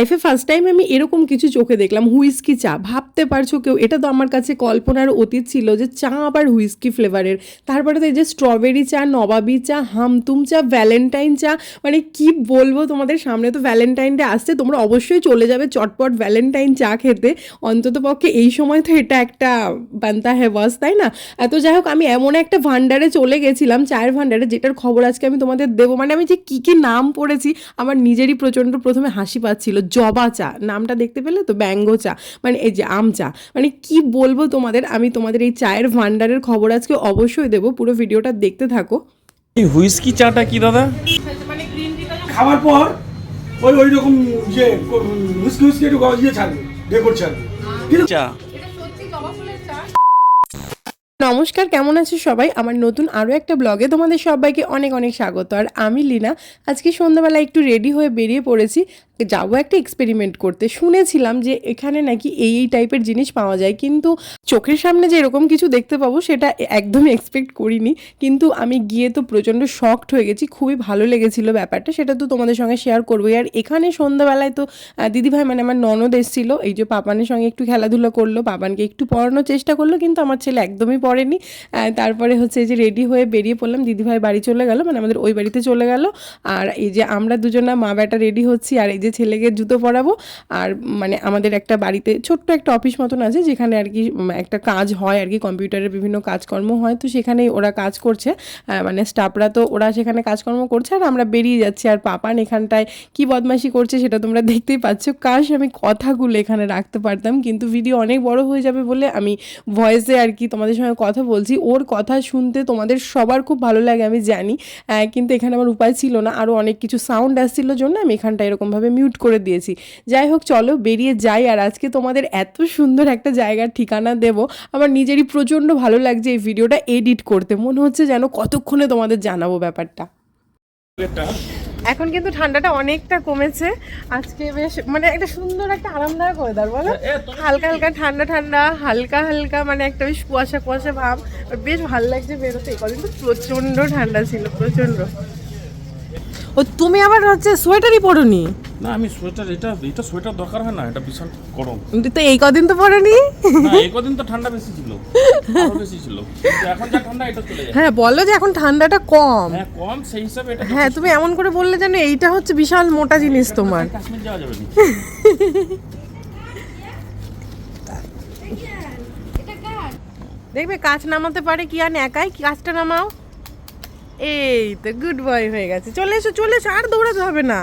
লাইফে first time আমি এরকম কিছু চোখে দেখলাম, হুইস্কি চা। ভাবতে পারছ কেউ? এটা তো আমার কাছে কল্পনার অতীত ছিল যে চা আবার হুইস্কি ফ্লেভারের। তারপরে তো এই যে স্ট্রবেরি চা, নবাবি চা, হামতুম চা ভ্যালেন্টাইন চা মানে কি বলব তোমাদের সামনে তো ভ্যালেন্টাইন ডে আসছে, তোমরা অবশ্যই চলে যাবে চটপট ভ্যালেন্টাইন চা খেতে। অন্তত পক্ষে এই সময় তো এটা একটা বান্তা হে তাই না? এত যাই হোক, আমি এমন একটা ভান্ডারে চলে গেছিলাম, চায়ের ভান্ডারে, যেটার খবর আজকে আমি তোমাদের দেবো। মানে আমি যে কী কী নাম পড়েছি, আমার নিজেরই প্রচণ্ড প্রথমে হাসি পাচ্ছিল। জবা চা নামটা দেখতে পেলে তো ব্যাঙ্গো চা মানে এই যে আম চা। মানে কি বলব তোমাদের আমি তোমাদের এই চায়ের ভান্ডারের খবর আজকে অবশ্যই দেবো পুরো ভিডিওটা দেখতে থাকো। এই হুইস্কি চাটা কি দাদা? খাওয়ার পর ওই ওই রকম যে হুস্কি হুস্কি একটু গ- ইয়ে ছাড়বে রেকর্ড ছাড়বে। চা। নমস্কার কেমন আছো সবাই? আমার নতুন আরও একটা ব্লগে তোমাদের সবাইকে অনেক অনেক স্বাগত। আর আমি লীনা আজকে সন্ধ্যাবেলা একটু রেডি হয়ে বেরিয়ে পড়েছি। যাব একটা এক্সপেরিমেন্ট করতে। শুনেছিলাম যে এখানে নাকি এই এই টাইপের জিনিস পাওয়া যায়। কিন্তু চোখের সামনে যে এরকম কিছু দেখতে পাবো, সেটা একদমই এক্সপেক্ট করিনি। কিন্তু আমি গিয়ে তো প্রচণ্ড শকড হয়ে গেছি। খুবই ভালো লেগেছিল ব্যাপারটা। সেটা তো তোমাদের সঙ্গে শেয়ার করব আর এখানে সন্ধ্যাবেলায় তো দিদিভাই মানে আমার ননদ এসেছিল। এই যে পাপানের সঙ্গে একটু খেলাধুলা করল, পাপানকে একটু পড়ানোর চেষ্টা করল, কিন্তু আমার ছেলে একদমই পড়েনি। তারপরে হচ্ছে যে রেডি হয়ে বেরিয়ে পড়লাম। দিদিভাই বাড়ি চলে গেল মানে আমাদের ওই বাড়িতে চলে গেল। আর এই যে আমরা দুজনা মা বেটা রেডি হচ্ছি। আর এই যে ছেলেকে জুতো পরাবো। আর মানে আমাদের একটা বাড়িতে ছোট্ট একটা অফিস মতন আছে, যেখানে আর কি একটা কাজ হয় আর কি কম্পিউটারের বিভিন্ন কাজকর্ম হয়। তো সেখানেই ওরা কাজ করছে। মানে স্টাফরা তো ওরা সেখানে কাজকর্ম করছে আর আমরা বেরিয়ে যাচ্ছি। আর পাপান এখানটায় কি বদমাশি করছে সেটা তোমরা দেখতেই পাচ্ছ। কাশ, আমি কথাগুলো এখানে রাখতে পারতাম, কিন্তু ভিডিও অনেক বড় হয়ে যাবে বলে আমি ভয়েসে আর কি তোমাদের সঙ্গে কথা বলছি। ওর কথা শুনতে তোমাদের সবার খুব ভালো লাগে, আমি জানি। কিন্তু এখানে আমার উপায় ছিল না। আরও অনেক কিছু সাউন্ড আসছিল জন্য আমি এখানটা এরকমভাবে মিউট করে দিয়েছি। যাই হোক চলো বেরিয়ে যাই। আর আজকে তোমাদের এত সুন্দর একটা জায়গার ঠিকানা দেব। আমার নিজেরই প্রচণ্ড ভালো লাগছে এই ভিডিওটা এডিট করতে। মনে হচ্ছে যেন কতক্ষণে তোমাদের জানাব ব্যাপারটা। এখন কিন্তু ঠান্ডাটা অনেকটা কমেছে। আজকে বেশ মানে একটা সুন্দর একটা আরামদায়ক ওয়েদার বলো? হালকা হালকা ঠান্ডা ঠান্ডা হালকা হালকা মানে একটা বেশ কুয়াশা কুয়াশা ভাব। বেশ ভালো লাগছে বেরোতে। কদিন তো প্রচণ্ড ঠান্ডা ছিল প্রচণ্ড ও তুমি আবার হচ্ছে সোয়েটারই পরোনি? না আমি সোয়েটার এটা এটা সোয়েটার দরকার হয় না এটা বিশাল গরম। তো এই কদিন তো পরোনি না এই কদিন তো ঠান্ডা বেশি ছিল আরও বেশি ছিল। এখন যা ঠান্ডা এটা চলে যায় হ্যাঁ বলো যে এখন ঠান্ডাটা কম। হ্যাঁ কম সেই হিসাবে এটা হ্যাঁ তুমি এমন করে বললে যেন এইটা হচ্ছে বিশাল মোটা জিনিস তোমার কাশ্মীর যাওয়া যাবে না। দেখবে কাজ নামাতে পারে কি আর একাই? কাজটা নামাও। এই তো গুড বয় হয়ে গেছে। চলে এসো চলে এসো আর দৌড়াতে হবে না।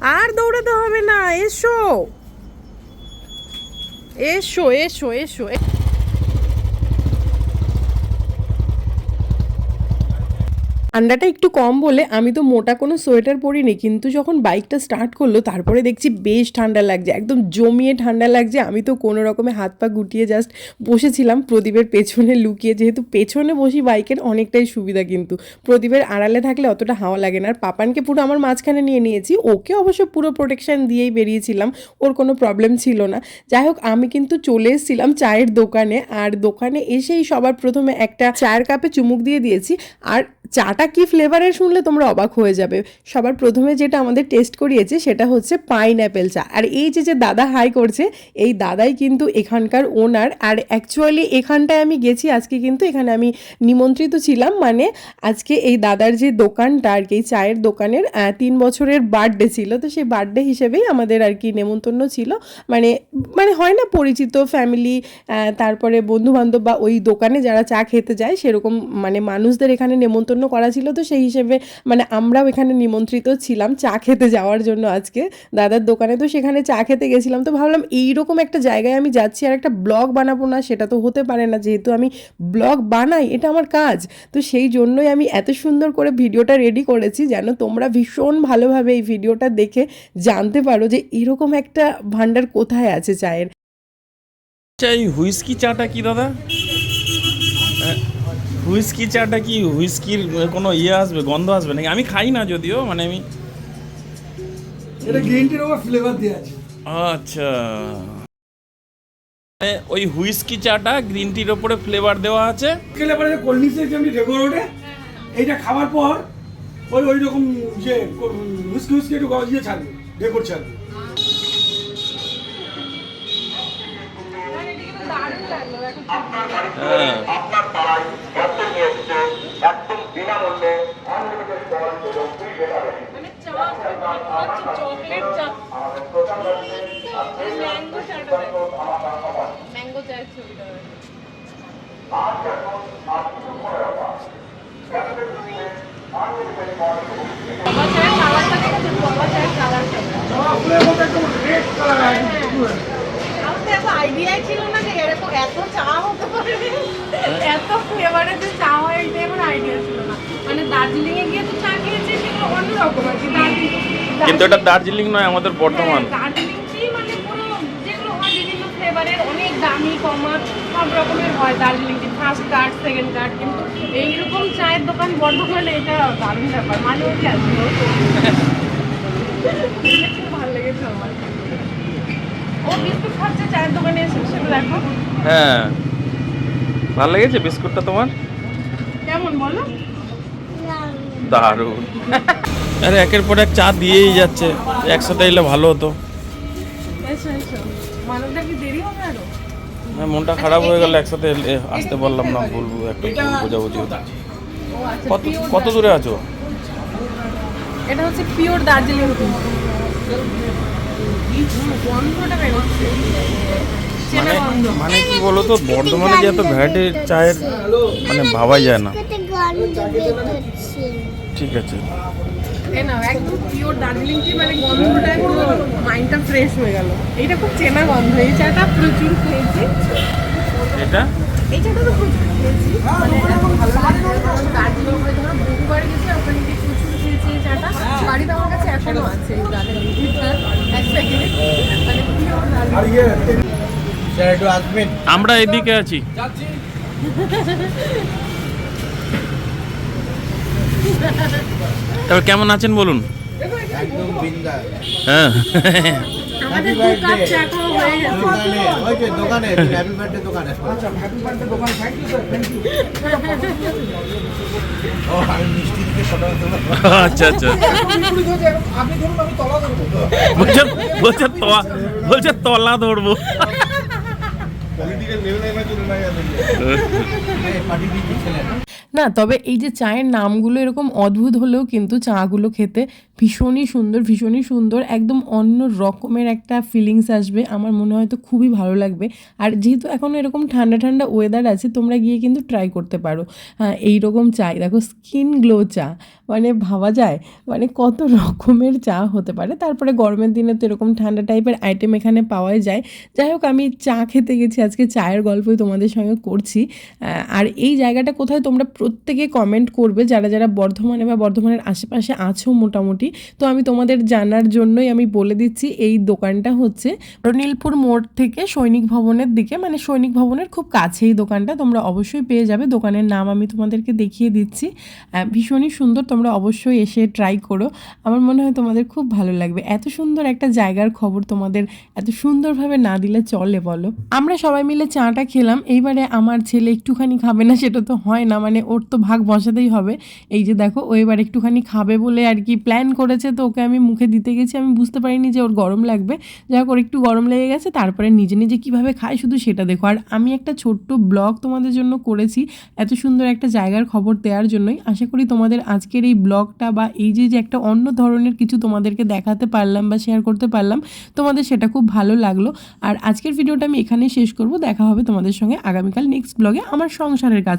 আর দৌড়াতে হবে না এসো। এসো এসো এসো ঠান্ডাটা একটু কম বলে আমি তো মোটা কোনো সোয়েটার পরিনি, কিন্তু যখন বাইকটা স্টার্ট করল, তারপরে দেখছি বেশ ঠান্ডা লাগছে, একদম জমিয়ে ঠান্ডা লাগছে। আমি তো কোনো রকমে হাত পা গুটিয়ে জাস্ট বসেছিলাম প্রদীপের পেছনে লুকিয়ে, যেহেতু পেছনে বসি বাইকের অনেকটাই সুবিধা কিন্তু। প্রদীপের আড়ালে থাকলে অতটা হাওয়া লাগে না, আর পাপানকে পুরো আমার মাঝখানে নিয়ে নিয়েছি, ওকে অবশ্য পুরো প্রোটেকশান দিয়েই বেরিয়েছিলাম, ওর কোনো প্রবলেম ছিল না। যাই হোক, আমি কিন্তু চলে এসেছিলাম চায়ের দোকানে, আর দোকানে এসেই সবার প্রথমে একটা চায়ের কাপে চুমুক দিয়ে দিয়েছি, আর চাটা কি ফ্লেভারের শুনলে তোমরা অবাক হয়ে যাবে। সবার প্রথমে যেটা আমাদের টেস্ট করিয়েছে সেটা হচ্ছে পাইন অ্যাপেল চা। আর এই যে যে দাদা হাই করছে, এই দাদাই কিন্তু এখানকার ওনার আর অ্যাকচুয়ালি এখানটায় আমি গেছি, আজকে কিন্তু এখানে আমি নিমন্ত্রিত ছিলাম। মানে আজকে এই দাদার যে দোকানটা আর কি চায়ের দোকানের তিন বছরের বার্থডে ছিল। তো সেই বার্থডে হিসেবেই আমাদের আর কি নেমন্তন্ন ছিল। মানে মানে হয় না পরিচিত ফ্যামিলি তারপরে বন্ধু বান্ধব বা ওই দোকানে যারা চা খেতে যায়, সেরকম মানে মানুষদের এখানে নেমন্তন্ন করা ছিল তো সেই হিসেবে মানে আমরাও এখানে নিমন্ত্রিত ছিলাম চা খেতে যাওয়ার জন্য আজকে দাদার দোকানে। তো সেখানে চা খেতে গেছিলাম। তো ভাবলাম এইরকম একটা জায়গায় আমি যাচ্ছি আর একটা ব্লগ বানাবো না, সেটা তো হতে পারে না। যেহেতু আমি ব্লগ বানাই, এটা আমার কাজ। তো সেই জন্যই আমি এত সুন্দর করে ভিডিওটা রেডি করেছি যেন তোমরা ভীষণ ভালোভাবে এই ভিডিওটা দেখে জানতে পারো যে এরকম একটা ভান্ডার কোথায় আছে চায়ের। এই হুইস্কি চাটা কি দাদা? হুইস্কি চাটা কি হুইস্কির কোনো ইয়ে আসবে গন্ধ আসবে নাকি? আমি খাই না যদিও মানে আমি এটা গ্রিন টির ওপর ফ্লেভার দেওয়া আছে। আচ্ছা। ওই হুইস্কি চাটা গ্রিন টির ওপরে ফ্লেভার দেওয়া আছে। খেলে পরে কোল্ড ড্রিঙ্কসের যেমনি ওঠে এইটা খাওয়ার পর ওই ওই রকম যে হুইস্কি হুইস্কি একটু গজিয়ে ছাড়বে ঢেকুর ছাড়বে। হ্যাঁ। আপনার পাড়ায় এত নিয়ে এসছে একদম বিনামূল্যে আনলিমিটেড জল এবং ফ্রি ভেটাবেন মানে এত আইডিয়াই ছিল না যে এরকম এত চা হতে পারে এত ফ্লেভারের যে চা এটা আমার আইডিয়া ছিল না। মানে দার্জিলিং এ গিয়ে তো চা খেয়েছি সেগুলো অন্যরকম আর কি দার্জিলিং। কিন্তু এটা দার্জিলিং নয় আমাদের বর্ধমান হ্যাঁ, দার্জিলিং টি মানে পুরো যেগুলো হয় বিভিন্ন ফ্লেভারের অনেক দামি কমা সব রকমের হয় Darjeeling tea first card second card কিন্তু এইরকম চায়ের দোকান বর্ধমানে এটা দারুণ ব্যাপার। মাঝে মধ্যে আসবে খুব ভালো লেগেছে আমার। ও বিস্কুট খাচ্ছে চায়ের দোকানে এসে সেটা দেখো। হ্যাঁ। ভালো লেগেছে বিস্কুটটা তোমার? কেমন বলো? দারুণ। আরে একের পর এক চা দিয়েই যাচ্ছে একসাথে এলে ভালো হতো। হ্যাঁ, মনটা খারাপ হয়ে গেল একসাথে আসতে পারলাম না বলব একটা বোঝাবুঝি ও আচ্ছা কত কত দূরে আছো? এটা হচ্ছে পিওর দার্জিলিং। গন্ধটা বেরোচ্ছে। মানে মানে কি বলতো? বর্ধমানে যে এত ভ্যারাইটি চায়ের মানে ভাবাই যায় না। ঠিক আছে। একদম পিওর দার্জিলিং টি মানে গন্ধটা পুরো মাইন্ডটা ফ্রেশ হয়ে গেল। এইটা খুব চেনা গন্ধ এই চাটা প্রচুর খেয়েছি। এটা? এই চাটা তো প্রচুর খেয়েছি। মানে এত ভালো লাগে। দার্জিলিং ধরো বহুবার গেছি ওখানে গিয়ে প্রচুর খেয়েছি এই চাটা। বাড়িতে আমার কাছে এখনও আছে দার্জিলিং টিটা এক প্যাকেট মানে পিওর দার্জিলিং আর ইয়ে আমরা এদিকে আছি। তবে কেমন আছেন বলুন? হ্যাঁ। আমাদের দু কাপ চা খাওয়া হয়ে গেছে। দোকানে হ্যাপি বার্থডে দোকানে আচ্ছা আচ্ছা আচ্ছা। বলছে তলা ধরবো। পলিটিক্যাল লেভেলে না চলে না দিকে ছিলেন না, তবে এই যে চায়ের নামগুলো এরকম অদ্ভুত হলেও কিন্তু চাগুলো খেতে ভীষণই সুন্দর ভীষণই সুন্দর, একদম অন্য রকমের একটা ফিলিংস আসবে। আমার মনে হয় তো খুবই ভালো লাগবে। আর যেহেতু এখন এরকম ঠান্ডা ঠান্ডা ওয়েদার আছে, তোমরা গিয়ে কিন্তু ট্রাই করতে পারো। হ্যাঁ এইরকম চাই দেখো স্কিন গ্লো চা মানে ভাবা যায় মানে কত রকমের চা হতে পারে। তারপরে গরমের দিনে তো এরকম ঠান্ডা টাইপের আইটেম এখানে পাওয়াই যায়। যাই হোক, আমি চা খেতে গেছি, আজকে চায়ের গল্পই তোমাদের সঙ্গে করছি। আর এই জায়গাটা কোথায় তোমরা প্রত্যেকে কমেন্ট করবে, যারা যারা বর্ধমানে বা বর্ধমানের আশেপাশে আছো মোটামুটি। তো আমি তোমাদের জানার জন্যই আমি বলে দিচ্ছি, এই দোকানটা হচ্ছে রনীলপুর মোড় থেকে সৈনিক ভবনের দিকে। মানে সৈনিক ভবনের খুব কাছেই দোকানটা, তোমরা অবশ্যই পেয়ে যাবে। দোকানের নাম আমি তোমাদেরকে দেখিয়ে দিচ্ছি। ভীষণই সুন্দর, তোমরা অবশ্যই এসে ট্রাই করো। আমার মনে হয় তোমাদের খুব ভালো লাগবে। এত সুন্দর একটা জায়গার খবর তোমাদের এত সুন্দরভাবে না দিলে চলে বলো। আমরা সবাই মিলে চাটা খেলাম। এইবারে আমার ছেলে একটুখানি খাবে না, সেটা তো হয় না। মানে ওর তো ভাগ বসাতেই হবে। এই যে দেখো, ও এবার একটুখানি খাবে বলে আর কি প্ল্যান করেছে, তো ওকে আমি মুখে দিতে গেছি। আমি বুঝতে পারিনি যে ওর গরম লাগবে। যাই হোক, ওর একটু গরম লেগে গেছে, তারপরে নিজে নিজে কীভাবে খায় শুধু সেটা দেখো। আর আমি একটা ছোট্ট ব্লগ তোমাদের জন্য করেছি, এত সুন্দর একটা জায়গার খবর দেওয়ার জন্যই। আশা করি তোমাদের আজকের এই ব্লগটা বা এই যে যে একটা অন্য ধরনের কিছু তোমাদেরকে দেখাতে পারলাম বা শেয়ার করতে পারলাম, তোমাদের সেটা খুব ভালো লাগল। আর আজকের ভিডিওটা আমি এখানেই শেষ করব। দেখা হবে তোমাদের সঙ্গে আগামীকাল নেক্সট ব্লগে আমার সংসারের কাজ